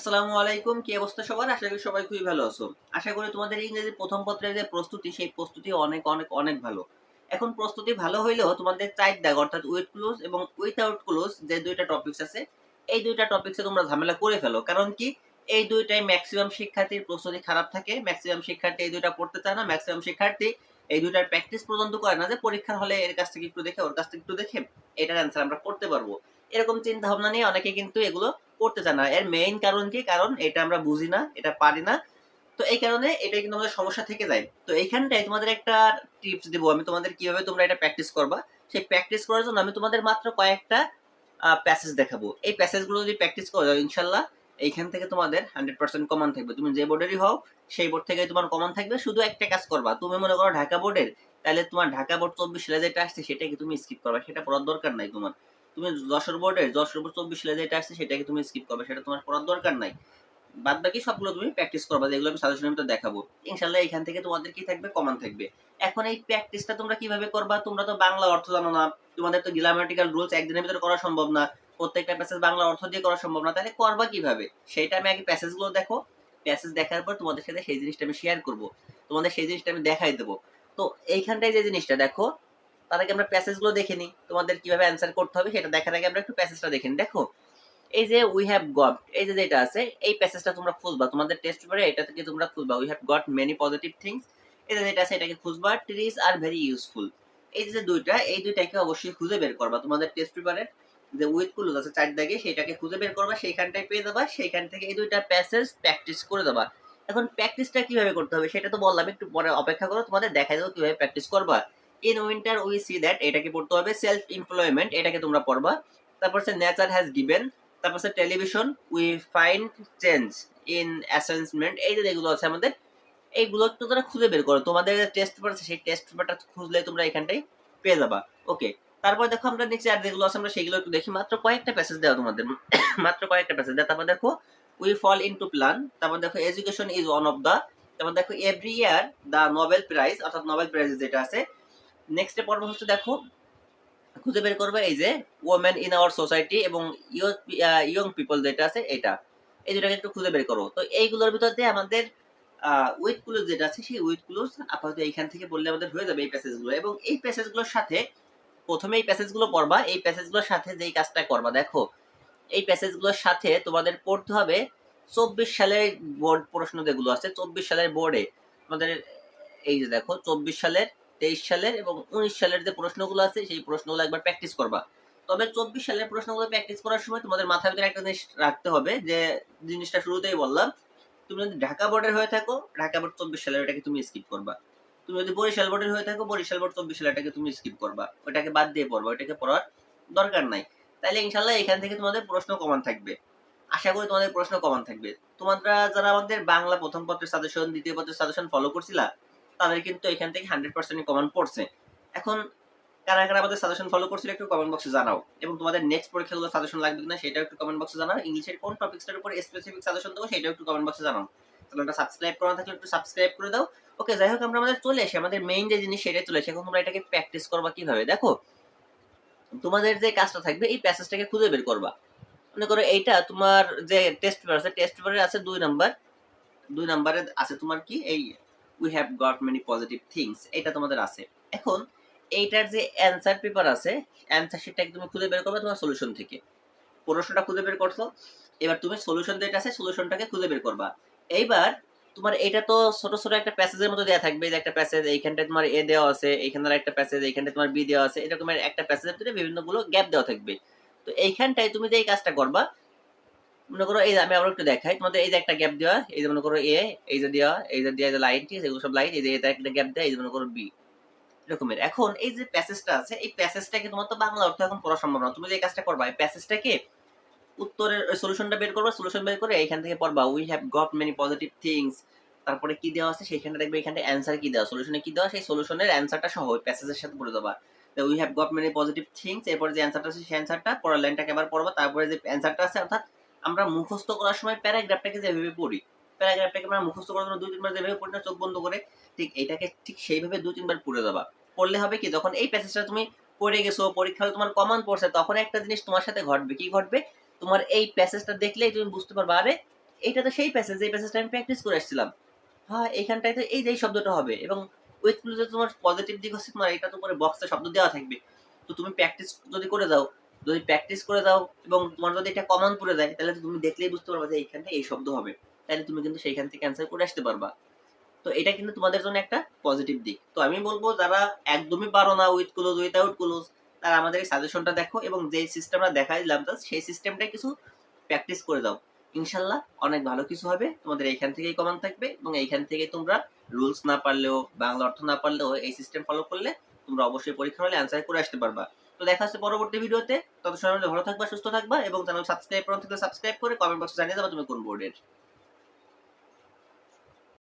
আসসালামু আলাইকুম। কি অবস্থা সবার? আশা করি সবাই খুবই ভালো আছো। আশা করি তোমাদের ইংরেজি প্রথম পত্রের যে প্রস্তুতি, সেই প্রস্তুতি অনেক অনেক অনেক ভালো। এখন প্রস্তুতি ভালো হইলেও তোমাদের চার দাগ অর্থাৎ উইথ ক্লোজ এবং উইথআউট ক্লোজ যে দুইটা টপিকস আছে, এই দুইটা টপিকসে তোমরা ঝামেলা করে ফেলো। কারণ কি? এই দুইটাই ম্যাক্সিমাম শিক্ষার্থীর প্রস্তুতি খারাপ থাকে ম্যাক্সিমাম শিক্ষার্থী এই দুইটা পড়তে চায় না ম্যাক্সিমাম শিক্ষার্থী এই দুইটার প্র্যাকটিস পর্যন্ত করে না যে পরীক্ষার হলে এর কাছ থেকে একটু দেখে, ওর কাছ থেকে একটু দেখে এটার অ্যান্সার আমরা করতে পারব। এরকম চিন্তা ভাবনা নিয়ে অনেকে কিন্তু এগুলো করতে চায় না। এর মেইন কারণ কি? কারণ এটা আমরা বুঝি না, এটা পারি না। তো এই কারণে এটা কিন্তু আমাদের সমস্যা থেকে যায়। তো এইখানটায় তোমাদের একটা টিপস দেবো আমি। তোমাদের কীভাবে তোমরা এটা প্র্যাকটিস করবা? সেই প্র্যাকটিস করার জন্য আমি তোমাদের মাত্র কয়েকটা প্যাসেজ দেখাবো। এই প্যাসেজগুলো যদি প্র্যাকটিস করো, ইনশাল্লাহ এইখান থেকে তোমাদের হান্ড্রেড পার্সেন্ট কমন থাকবে। তুমি যে বোর্ডেরই হও, সেই বোর্ড থেকে তোমার কমন থাকবে। শুধু একটা কাজ করবা। তুমি মনে করো ঢাকা বোর্ডের তাহলে তোমার ঢাকা বোর্ড চব্বিশ সালে আসছে, সেটাকে তুমি স্কিপ করবা। সেটা পড়ার দরকার নাই তোমার। তুমি যশোর বোর্ডের যশোর বোর্ড চব্বিশ সালে যেটা আসছে সেটাকে তুমি স্কিপ করবে, সেটা তোমার পড়ার দরকার নাই। বাদ বাকি সবগুলো তুমি প্র্যাকটিস করবা, যেগুলো আমি সাজেশনের ভিতরে দেখাবো। ইনশাল্লাহ এখান থেকে তোমাদের কি থাকবে? কমন থাকবে। এখন এই প্র্যাকটিসটা তোমরা কীভাবে করবা? তোমরা তো বাংলা অর্থ জানো না। তোমাদের তো গ্রামাটিক্যাল রুলস একদিনের ভিতরে করা সম্ভব না। প্রত্যেকটা প্যাসেজ বাংলা অর্থ দিয়ে করা সম্ভব না। তাহলে করবা কীভাবে? সেইটা আমি আগে প্যাসেজগুলো দেখো। প্যাসেজ দেখার পর তোমাদের সাথে সেই জিনিসটা আমি শেয়ার করব। তোমাদের সেই জিনিসটা আমি দেখাই দেবো। তো এইখানটায় যে জিনিসটা দেখো তার আগে আমরা প্যাসেজগুলো দেখে নিই, তোমাদের কীভাবে অ্যান্সার করতে হবে সেটা দেখার আগে আমরা একটু প্যাসেজটা দেখে দেখো, এই যে উই হ্যাভ গট এই যে যেটা আছে, এই প্যাসেজটা তোমরা খুঁজবা। তোমাদের টেস্ট পেপারে এটা থেকে তোমরা খুঁজবা। We have got many positive things যে যেটা আছে এটাকে খুঁজবা। ট্রিজ আর ভেরি ইউজফুল এই যে দুইটা, এই দুইটাকে অবশ্যই খুঁজে বের করবা। তোমাদের টেস্ট পেপারে যে উইথ কুলুজ আছে চার দাগে সেটাকে খুঁজে বের করবা। সেইখানটায় পেয়ে যাবা। সেইখান থেকে এই দুইটা প্যাসেজ প্র্যাকটিস করে দেবা এখন প্র্যাকটিসটা কীভাবে করতে হবে সেটা তো বললাম, একটু পরে অপেক্ষা করো। তোমাদের দেখাই দেবো কীভাবে প্র্যাকটিস করবা। In winter we see that এটাকে পড়তে হবে সেলফ এমপ্লয়মেন্ট, এটাকে তোমরা পড়বা। তারপর সে নেচার হ্যাজ গিভেন, তারপর সে television, we find change in assessment, এই যে যেগুলো আছে আমাদের, এইগুলো তো তোমরা খুঁজে বের করো। তোমাদের টেস্ট পেপার আছে, সেই টেস্ট পেপারটা খুঁজলে তোমরা এখানটাই পেয়ে যাবা। ওকে তারপর দেখো আমরা নিচে আর যেগুলো আছে আমরা সেগুলো একটু দেখি। মাত্র কয়েকটা প্যাসেজ দেওয়া তোমাদের, মাত্র কয়েকটা প্যাসেজ দেওয়া। তারপর দেখো, we fall in two plan, তারপর দেখো education is one of the তারপর দেখো every year the Nobel prize অর্থাৎ নোবেল প্রাইজ যেটা আছে নেক্সট পর্ব হচ্ছে দেখো, খুঁজে বের করবে এই যে ওমেন ইন আওয়ার সোসাইটি এবং ইয়ং পিপল যেটা আছে এটা। এই দুটাকে একটু খুঁজে বের করো। তো এইগুলোর ভিতর দিয়ে আমাদের উইথ ক্লুজ যেটা আছে, সেই উইথ ক্লুজ আপাতত এইখান থেকে বললে আমাদের হয়ে যাবে এই প্যাসেজগুলো এবং এই প্যাসেজগুলোর সাথে প্রথমে এই প্যাসেজগুলো পড়বা, এই প্যাসেজগুলোর সাথে যেই কাজটা করবা, দেখো। এই প্যাসেজগুলোর সাথে তোমাদের পড়তে হবে চব্বিশ সালের বোর্ড প্রশ্ন যেগুলো আছে, চব্বিশ সালের বোর্ডে আমাদের এই যে দেখো, চব্বিশ সালের তেইশ সালের এবং উনিশ সালের যে প্রশ্নগুলো আছে, সেই প্রশ্নগুলো একবার প্র্যাকটিস করবা। তবে চব্বিশ সালের প্রশ্নগুলো প্র্যাকটিস করার সময় তোমাদের মাথার ভিতরে একটা জিনিস রাখতে হবে যে, জিনিসটা শুরুতেই বললাম, তুমি যদি ঢাকা বোর্ডের হয়ে থাকো, ঢাকা বোর্ড চব্বিশ সালের ওটাকে তুমি স্কিপ করবা। তুমি যদি বরিশাল বোর্ডের হয়ে থাকো, বরিশাল বোর্ড চব্বিশ সালেরটাকে তুমি স্কিপ করবা। ওটাকে বাদ দিয়ে পড়বা, ওটাকে পড়ার দরকার নাই। তাহলে ইনশাল্লাহ এখান থেকে তোমাদের প্রশ্ন কমান থাকবে। আশা করি তোমাদের প্রশ্ন কমান থাকবে। তোমরা যারা আমাদের বাংলা প্রথম পত্রের সাজেশন দ্বিতীয় পত্রের সাজেশন ফলো করছিলা তাদের কিন্তু এখান থেকে হান্ড্রেড পার্সেন্ট কমন পড়ছে। এখন কারা কারা আমাদের সাজেশন ফলো করছিল একটু কমেন্ট বক্সে জানাও। এবং তোমাদের নেক্সট পরীক্ষাগুলো সাজেশন লাগবে কিনা সেটাও একটু কমেন্ট বক্সে জানাও। ইংলিশের কোন টপিক্সটার উপর স্পেসিফিক সাজেশন দেবো সেটাও একটু কমেন্ট বক্সে জানাও। চ্যানেলটা সাবস্ক্রাইব করা থাকলে একটু সাবস্ক্রাইব করে দাও। ওকে যাই হোক, আমরা আমাদের চলে এসে আমাদের মেইন যে জিনিস সেটাই চলে এসে এখন তোমরা এটাকে প্র্যাকটিস করবা কীভাবে? দেখো, তোমাদের যে কাজটা থাকবে, এই প্যাসেজটাকে খুঁজে বের করবা। মনে করো এইটা তোমার যে টেস্ট পেপার আছে টেস্ট পেপারে আছে দুই নাম্বার দুই নাম্বারে আছে তোমার কি? এই we have got many positive things এটা তোমাদের আছে। এখন, এইটার যে অ্যান্সার পেপার আছে অ্যান্সার শিটটাকে তুমি খুঁজে বের করবে তোমার সলিউশন থেকে। প্রশ্নটা খুঁজে বের করছ, এবার তুমি সলিউশন যেটা আছে সলিউশনটাকে খুঁজে বের করবা। এইবার, তোমার এটা তো ছোট ছোট একটা প্যাসেজের মতো দেওয়া থাকবে যে একটা প্যাসেজ এইখানটায় তোমার এ দেওয়া আছে, এইখানের একটা প্যাসেজ এইখানটায় তোমার বি দেওয়া আছে এরকমের একটা প্যাসেজের ভিতরে বিভিন্নগুলো গ্যাপ দেওয়া থাকবে। তো এইখানটায় তুমি যে এই কাজটা করবা মনে করো এই আমি আবার একটু দেখাই। তোমাদের এই যে একটা গ্যাপ দেওয়া, এই যে মনে করো এ এই যে দেওয়া, এই যে দেওয়া লাইন ঠিক আছে এগুলো সব লাইন এই যে এটা একটা গ্যাপ দেওয়া এই যে মনে করো বি এরকমের। এখন এই যে প্যাসেজটা আছে, এই প্যাসেজটাকে তোমার তো বাংলা অর্থ এখন পড়া সম্ভব না। তুমি যে কাজটা করবা, এই প্যাসেজটাকে উত্তরের সলিউশনটা বের করবা সলিউশন বের করে এইখান থেকে পড়বা we have got many positive things তারপরে কি দেওয়া আছে, সেইখানে দেখবে এখানে অ্যান্সার কি দেওয়া সলিউশনে কি দেওয়া সেই সলিউশনের অ্যান্সারটা সহ প্যাসেজের সাথে পড়ে দেবা we have got many positive things এরপরে যে অ্যান্সারটা আছে, সেই অ্যান্সারটা পরের লাইনটাকে আবার পড়বা, তারপরে যে অ্যান্সারটা আছে, অর্থাৎ আমরা মুখস্থ করার সময় প্যারাগ্রাফটাকে যেভাবে পড়ি, প্যারাগ্রাফটাকে আমরা মুখস্থ করার জন্য দুই তিনবার যেভাবে পড়ি না, চোখ বন্ধ করে, ঠিক এটাকে ঠিক সেইভাবে দুই তিনবার পড়ে দেবা পড়লে হবে কি, যখন এই প্যাসেজটা তুমি পড়ে গেছো পরীক্ষা তোমার কমন পড়ছে, তখন একটা জিনিস তোমার সাথে ঘটবে। কি ঘটবে? তোমার এই প্যাসেজটা দেখলেই তুমি বুঝতে পারবে, আরে এইটা তো সেই প্যাসেজ এই প্যাসেজটা আমি প্র্যাকটিস করে আসছিলাম। হ্যাঁ এইখানটায় তো এই যে শব্দটা হবে এবং উইথ ক্লুজে তোমার পজিটিভ দিক হচ্ছে তোমার এটা তো উপরে বক্সে শব্দ দেওয়া থাকবে। তো তুমি প্র্যাকটিস যদি করে দাও যদি প্র্যাকটিস করে দাও এবং তোমার যদি এটা কমন পড়ে যায়, তাহলে তুমি দেখলেই বুঝতে পারবা যে এইখানটা এই শব্দ হবে। তাহলে তুমি কিন্তু সেইখান থেকে অ্যান্সার করে আসতে পারবা। তো এটা কিন্তু তোমাদের জন্য একটা পজিটিভ দিক। তো আমি বলব, যারা একদমই পারো না উইথ ক্লোজ উইথাউট ক্লোজ তারা আমাদের এই সাজেশনটা দেখো এবং যে সিস্টেমটা দেখা দিলাম just সেই সিস্টেমটাই কিছু প্র্যাকটিস করে দাও। ইনশাল্লাহ অনেক ভালো কিছু হবে। তোমাদের এইখান থেকেই কমন থাকবে এবং এইখান থেকে তোমরা রুলস না পারলেও, বাংলা অর্থ না পারলেও এই সিস্টেম ফলো করলে তোমরা অবশ্যই পরীক্ষা হলে অ্যান্সার করে আসতে পারবা। তো দেখা হচ্ছে পরবর্তী ভিডিওতে। তত সময় ভালো থাকবা, সুস্থ থাকবা এবং চ্যানেল সাবস্ক্রাইব করতে সাবস্ক্রাইব করে কমেন্ট বক্সে জানিয়ে দেবা তুমি কোন বোর্ডের